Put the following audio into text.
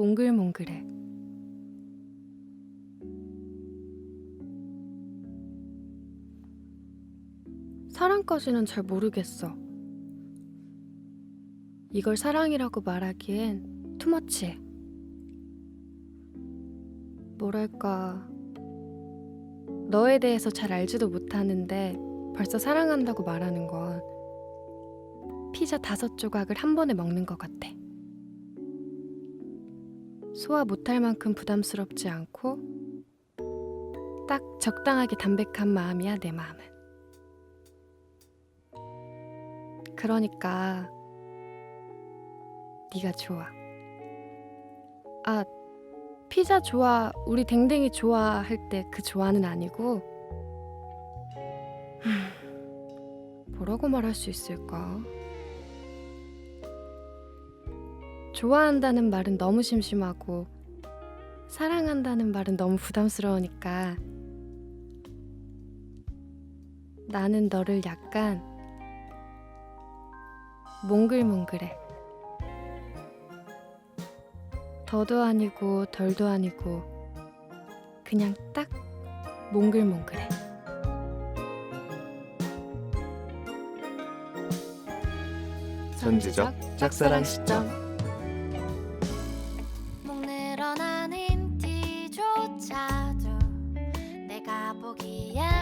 몽글몽글해. 사랑까지는 잘 모르겠어. 이걸 사랑이라고 말하기엔 투머치해. 뭐랄까. 너에 대해서 잘 알지도 못하는데 벌써 사랑한다고 말하는 건 피자 다섯 조각을 한 번에 먹는 것 같아. 소화 못할 만큼 부담스럽지 않고 딱 적당하게 담백한 마음이야 내 마음은. 그러니까 네가 좋아. 아 피자 좋아 우리 댕댕이 좋아 할 때 그 좋아는 아니고 흠, 뭐라고 말할 수 있을까? 좋아한다는 말은 너무 심심하고 사랑한다는 말은 너무 부담스러우니까 나는 너를 약간 몽글몽글해. 더도 아니고 덜도 아니고 그냥 딱 몽글몽글해. 선지적 짝사랑 시점 목 늘어나는 티조차도 내가 보기엔